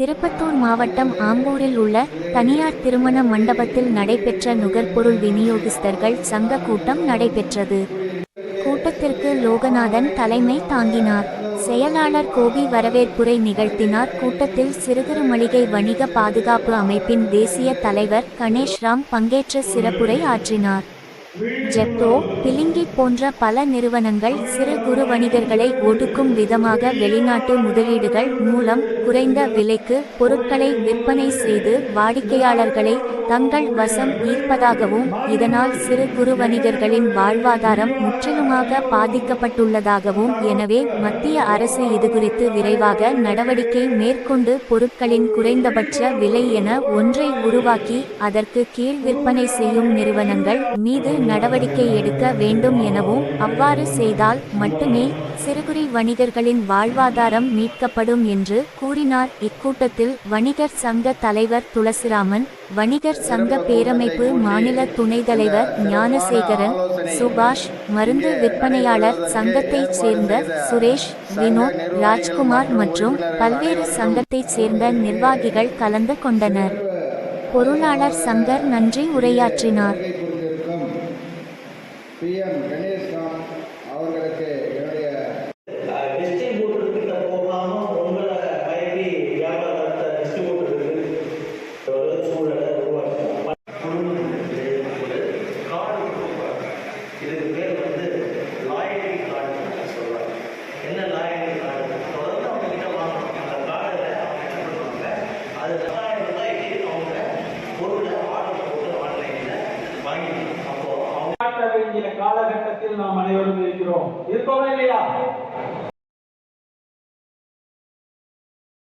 திருப்பத்தூர் மாவட்டம் ஆம்பூரில் உள்ள தனியார் திருமண மண்டபத்தில் நடைபெற்ற நுகர்பொருள் விநியோகஸ்தர்கள் சங்க கூட்டம் நடைபெற்றது. கூட்டத்திற்கு லோகநாதன் தலைமை தாங்கினார். செயலாளர் கோபி வரவேற்புரை நிகழ்த்தினார். கூட்டத்தில் சிறுகுறு மளிகை வணிக பாதுகாப்பு அமைப்பின் தேசிய தலைவர் கணேஷ் ராம் பங்கேற்ற சிறப்புரை ஆற்றினார். ஜெப்டோ பிலிங்கி போன்ற பல நிறுவனங்கள் சிறு குறு வணிகர்களை ஒடுக்கும் விதமாக வெளிநாட்டு முதலீடுகள் மூலம் குறைந்த விலைக்கு பொருட்களை விற்பனை செய்து வாடிக்கையாளர்களை தங்கள் வசம் ஈர்ப்பதாகவும் இதனால் சிறு குறு வணிகர்களின் வாழ்வாதாரம் முற்றிலுமாக பாதிக்கப்பட்டுள்ளதாகவும் எனவே மத்திய அரசு இதுகுறித்து விரைவாக நடவடிக்கை மேற்கொண்டு பொருட்களின் குறைந்தபட்ச விலை என ஒன்றை உருவாக்கி அதற்கு கீழ் விற்பனை செய்யும் நிறுவனங்கள் மீது நடவடிக்கை எடுக்க வேண்டும் எனவும் அவ்வாறு செய்தால் மட்டுமே சிறுகுறி வணிகர்களின் வாழ்வாதாரம் மீட்கப்படும் என்று கூறினார். இக்கூட்டத்தில் வணிகர் சங்க தலைவர் துளசிராமன் வணிகர் சங்க பேரமைப்பு மாநில துணைத் தலைவர் ஞானசேகரன் சுபாஷ் மருந்து விற்பனையாளர் சங்கத்தைச் சேர்ந்த சுரேஷ் வினோத் ராஜ்குமார் மற்றும் பல்வேறு சங்கத்தைச் சேர்ந்த நிர்வாகிகள் கலந்து கொண்டனர். பொருளாளர் சங்கர் நன்றி உரையாற்றினார். அவர்களுக்கு என்னுடைய இதுக்கு பேர் வந்து லாயல்டி கார்டு சொல்லுவாங்க. என்ன லாயல்டி கார்டு? தொடர்ந்து அவங்க கிட்ட வாங்கணும். அந்த கார்டில் அவங்க என்ன பண்ணுவாங்க? அது ரெண்டாயிரம் ரூபாய்க்கு அவங்க பொருளை ஆர்டர் போட்டு ஆன்லைனில் வாங்கிக்கணும். அப்போ அவங்க காட்ட வேண்டிய காலகட்டத்தில் நாம் அனைவரும் இருக்கிறோம். இருக்கோமா இல்லையா?